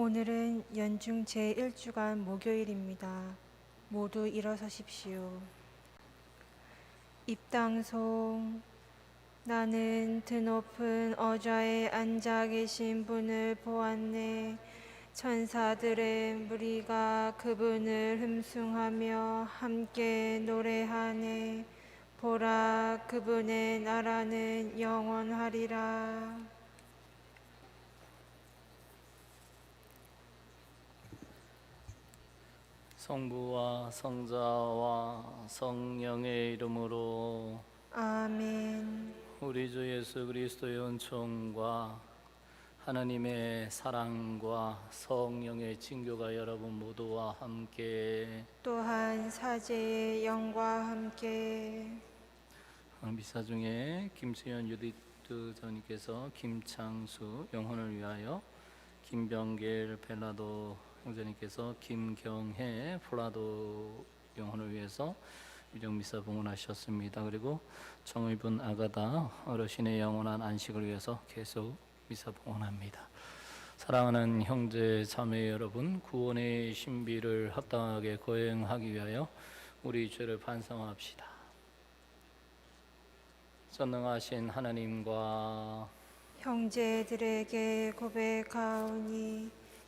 오늘은 연중 제1주간 목요일입니다. 모두 일어서십시오. 입당송 나는 드높은 어좌에 앉아 계신 분을 보았네. 천사들의 무리가 그분을 흠숭하며 함께 노래하네. 보라 그분의 나라는 영원하리라. 성부와 성자와 성령의 이름으로 아멘. 우리 주 예수 그리스도의 은총과 하나님의 사랑과 성령의 친교가 여러분 모두와 함께 또한 사제의 영과 함께 미사 중에 김수현 유디트 전님께서 김창수 영혼을 위하여 김병길 벨라도 형제님께서 김경혜 플라도 영혼을 위해서 유령 미사 봉헌하셨습니다. 그리고 정의분 아가다 어르신의 영원한 안식을 위해서 계속 미사 봉헌합니다. 사랑하는 형제 자매 여러분, 구원의 신비를 합당하게 거행하기 위하여 우리 죄를 반성합시다. 전능하신 하나님과 형제들에게 고백하오니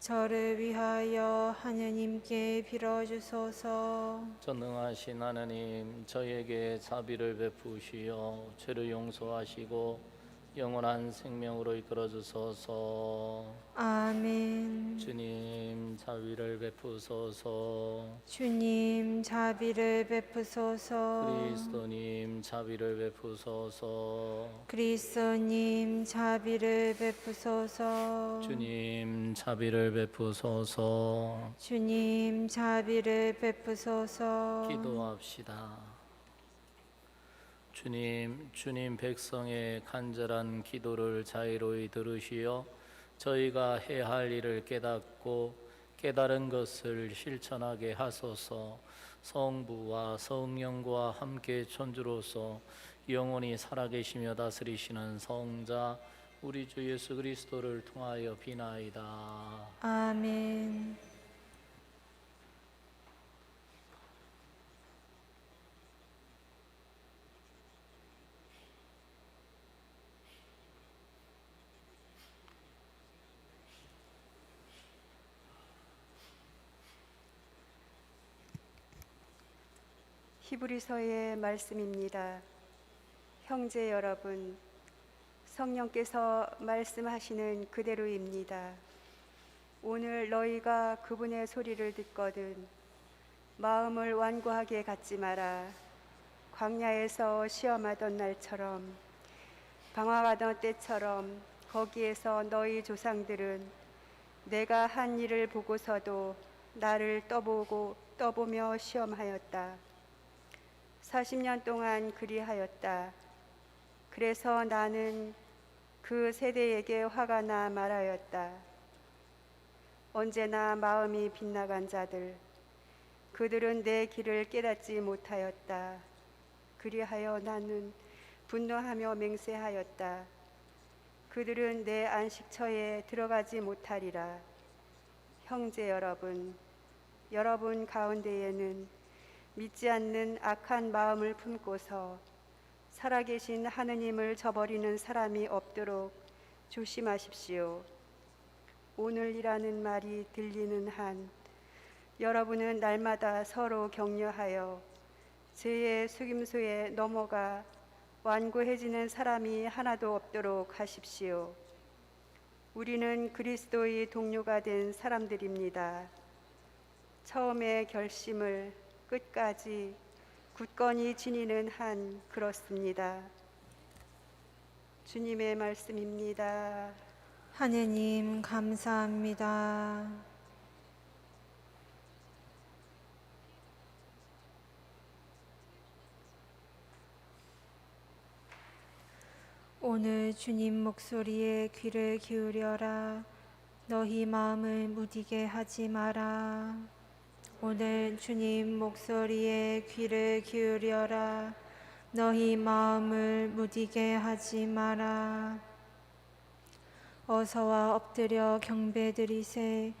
저를 위하여 하느님께 빌어주소서. 전능하신 하나님 저에게 자비를 베푸시어 죄를 용서하시고 영원한 생명으로 이끌어 주소서 아멘. 주님 자비를 베푸소서 주님 자비를 베푸소서. 그리스도님 자비를 베푸소서 그리스도님 자비를 베푸소서. 주님 자비를 베푸소서 주님 자비를 베푸소서. 기도합시다. 주님, 주님 백성의 간절한 기도를 자유로이 들으시어 저희가 해야 할 일을 깨닫고 깨달은 것을 실천하게 하소서. 성부와 성령과 함께 천주로서 영원히 살아계시며 다스리시는 성자 우리 주 예수 그리스도를 통하여 비나이다. 아멘. 히브리서의 말씀입니다. 형제 여러분, 성령께서 말씀하시는 그대로입니다. 오늘 너희가 그분의 소리를 듣거든 마음을 완고하게 갖지 마라. 광야에서 시험하던 날처럼 방황하던 때처럼 거기에서 너희 조상들은 내가 한 일을 보고서도 나를 떠보고 떠보며 시험하였다. 40년 동안 그리하였다. 그래서 나는 그 세대에게 화가 나 말하였다. 언제나 마음이 빗나간 자들, 그들은 내 길을 깨닫지 못하였다. 그리하여 나는 분노하며 맹세하였다. 그들은 내 안식처에 들어가지 못하리라. 형제 여러분, 여러분 가운데에는 믿지 않는 악한 마음을 품고서 살아계신 하느님을 저버리는 사람이 없도록 조심하십시오. 오늘이라는 말이 들리는 한 여러분은 날마다 서로 격려하여 죄의 속임수에 넘어가 완고해지는 사람이 하나도 없도록 하십시오. 우리는 그리스도의 동료가 된 사람들입니다. 처음의 결심을 끝까지 굳건히 지니는 한 그렇습니다. 주님의 말씀입니다. 하느님 감사합니다. 오늘 주님 목소리에 귀를 기울여라. 너희 마음을 무디게 하지 마라. 오늘 주님 목소리에 귀를 기울여라. 너희 마음을 무디게 하지 마라. 어서와 엎드려 경배드리세.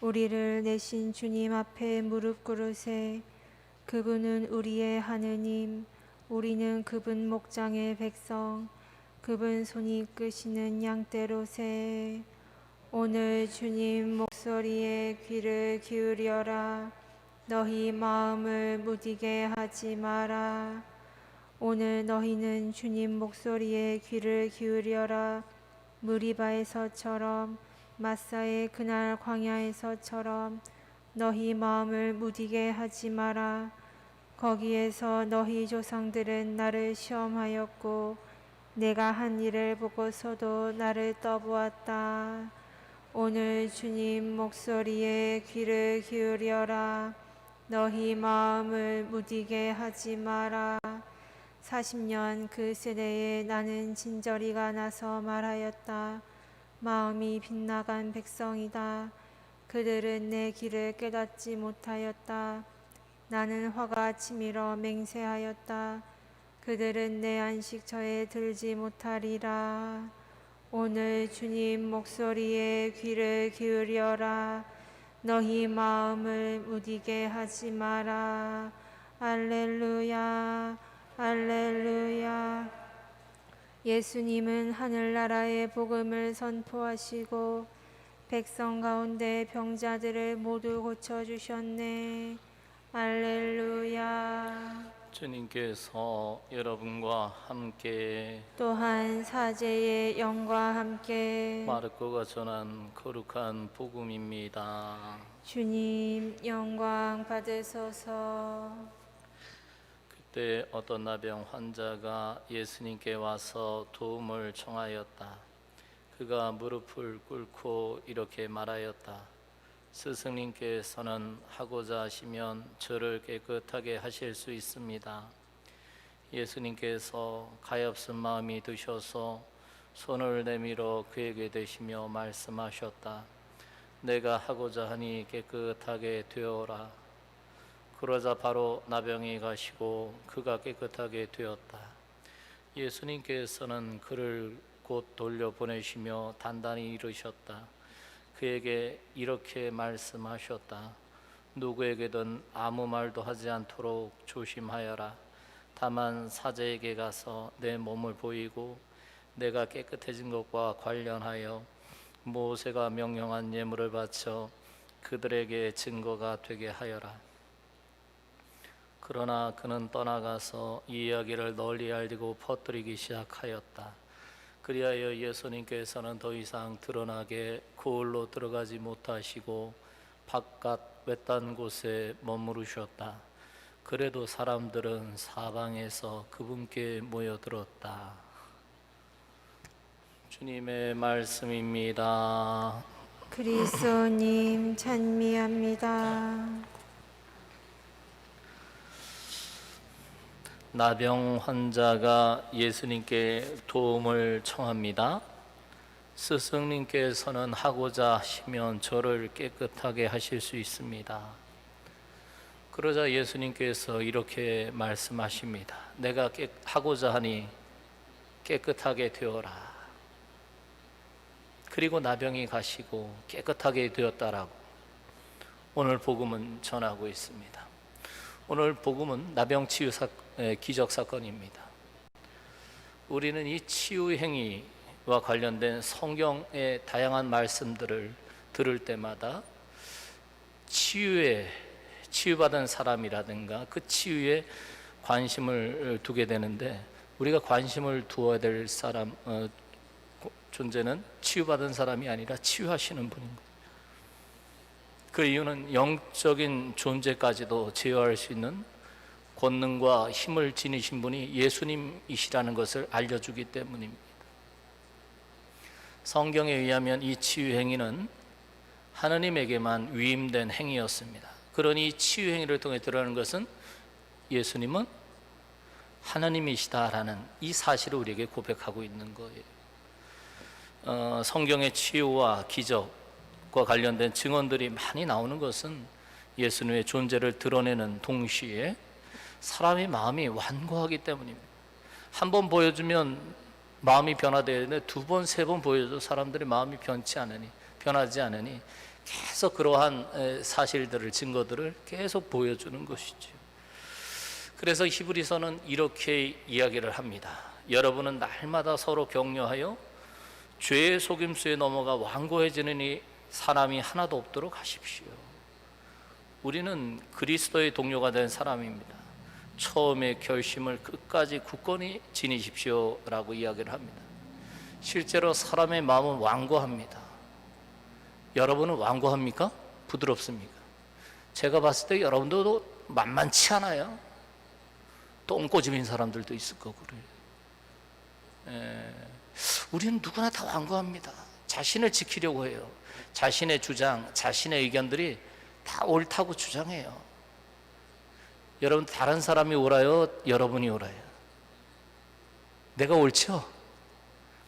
우리를 내신 주님 앞에 무릎 꿇으세. 그분은 우리의 하느님, 우리는 그분 목장의 백성, 그분 손이 이끄시는 양떼로세. 오늘 주님 목소리에 귀를 기울여라. 너희 마음을 무디게 하지 마라. 오늘 너희는 주님 목소리에 귀를 기울여라. 무리바에서처럼 마사의 그날 광야에서처럼 너희 마음을 무디게 하지 마라. 거기에서 너희 조상들은 나를 시험하였고 내가 한 일을 보고서도 나를 떠보았다. 오늘 주님 목소리에 귀를 기울여라. 너희 마음을 무디게 하지 마라. 40년 그 세대에 나는 진저리가 나서 말하였다. 마음이 빗나간 백성이다. 그들은 내 길을 깨닫지 못하였다. 나는 화가 치밀어 맹세하였다. 그들은 내 안식처에 들지 못하리라. 오늘 주님 목소리에 귀를 기울여라. 너희 마음을 무디게 하지 마라. 알렐루야, 알렐루야. 예수님은 하늘나라의 복음을 선포하시고 백성 가운데 병자들을 모두 고쳐주셨네. 알렐루야. 주님께서 여러분과 함께 또한 사제의 영과 함께 마르코가 전한 거룩한 복음입니다. 주님 영광 받으소서. 그때 어떤 나병 환자가 예수님께 와서 도움을 청하였다. 그가 무릎을 꿇고 이렇게 말하였다. 스승님께서는 하고자 하시면 저를 깨끗하게 하실 수 있습니다. 예수님께서 가엾은 마음이 드셔서 손을 내밀어 그에게 대시며 말씀하셨다. 내가 하고자 하니 깨끗하게 되어라. 그러자 바로 나병이 가시고 그가 깨끗하게 되었다. 예수님께서는 그를 곧 돌려보내시며 단단히 이르셨다. 그에게 이렇게 말씀하셨다. 누구에게든 아무 말도 하지 않도록 조심하여라. 다만 사제에게 가서 내 몸을 보이고 내가 깨끗해진 것과 관련하여 모세가 명령한 예물을 바쳐 그들에게 증거가 되게 하여라. 그러나 그는 떠나가서 이 이야기를 널리 알리고 퍼뜨리기 시작하였다. 그리하여 예수님께서는 더 이상 드러나게 거울로 들어가지 못하시고 바깥 외딴 곳에 머무르셨다. 그래도 사람들은 사방에서 그분께 모여들었다. 주님의 말씀입니다. 그리스도님 찬미합니다. 나병 환자가 예수님께 도움을 청합니다. 스승님께서는 하고자 하시면 저를 깨끗하게 하실 수 있습니다. 그러자 예수님께서 이렇게 말씀하십니다. 내가 깨, 하고자 하니 깨끗하게 되어라. 그리고 나병이 가시고 깨끗하게 되었다라고 오늘 복음은 전하고 있습니다. 오늘 복음은 나병 치유 기적 사건입니다. 우리는 이 치유 행위와 관련된 성경의 다양한 말씀들을 들을 때마다 치유에 치유받은 사람이라든가 그 치유에 관심을 두게 되는데 우리가 관심을 두어야 될 사람 어, 존재는 치유받은 사람이 아니라 치유하시는 분입니다. 그 이유는 영적인 존재까지도 제어할 수 있는 권능과 힘을 지니신 분이 예수님이시라는 것을 알려주기 때문입니다. 성경에 의하면 이 치유 행위는 하나님에게만 위임된 행위였습니다. 그러니 치유 행위를 통해 드러나는 것은 예수님은 하나님이시다라는 이 사실을 우리에게 고백하고 있는 거예요. 어, 성경의 치유와 기적 과 관련된 증언들이 많이 나오는 것은 예수님의 존재를 드러내는 동시에 사람의 마음이 완고하기 때문입니다. 한 번 보여주면 마음이 변화되는데 두 번, 세 번 보여도 사람들의 마음이 변치 않으니 변하지 않으니 계속 그러한 에, 사실들을 증거들을 계속 보여주는 것이죠. 그래서 히브리서는 이렇게 이야기를 합니다. 여러분은 날마다 서로 격려하여 죄의 속임수에 넘어가 완고해지는 이 사람이 하나도 없도록 하십시오. 우리는 그리스도의 동료가 된 사람입니다. 처음의 결심을 끝까지 굳건히 지니십시오라고 이야기를 합니다. 실제로 사람의 마음은 완고합니다. 여러분은 완고합니까? 부드럽습니까? 제가 봤을 때 여러분도 만만치 않아요. 똥꼬집인 사람들도 있을 거고 그래요. 에, 우리는 누구나 다 완고합니다. 자신을 지키려고 해요. 자신의 주장, 자신의 의견들이 다 옳다고 주장해요. 여러분 다른 사람이 옳아요, 여러분이 옳아요. 내가 옳죠?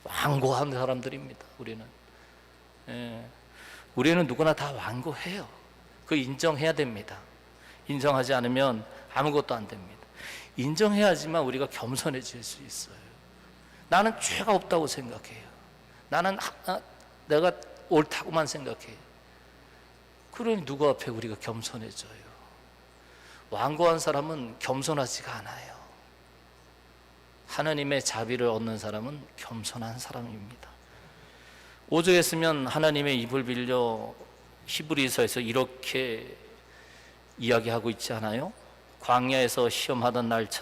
완고한 사람들입니다. 우리는. 예. 우리는 누구나 다 완고해요. 그 인정해야 됩니다. 인정하지 않으면 아무것도 안 됩니다. 인정해야지만 우리가 겸손해질 수 있어요. 나는 죄가 없다고 생각해요. 나는 하- 아, 내가 옳다고만 생각해요. 그러니 누구 앞에 우리가 겸손해져요? 완고한 사람은 겸손하지가 않아요. 하나님의 자비를 얻는 사람은 겸손한 사람입니다. 오죽 했으면 하나님의 입을 빌려 히브리서에서 이렇게 이야기하고 있지 않아요? 광야에서 시험하던 날처럼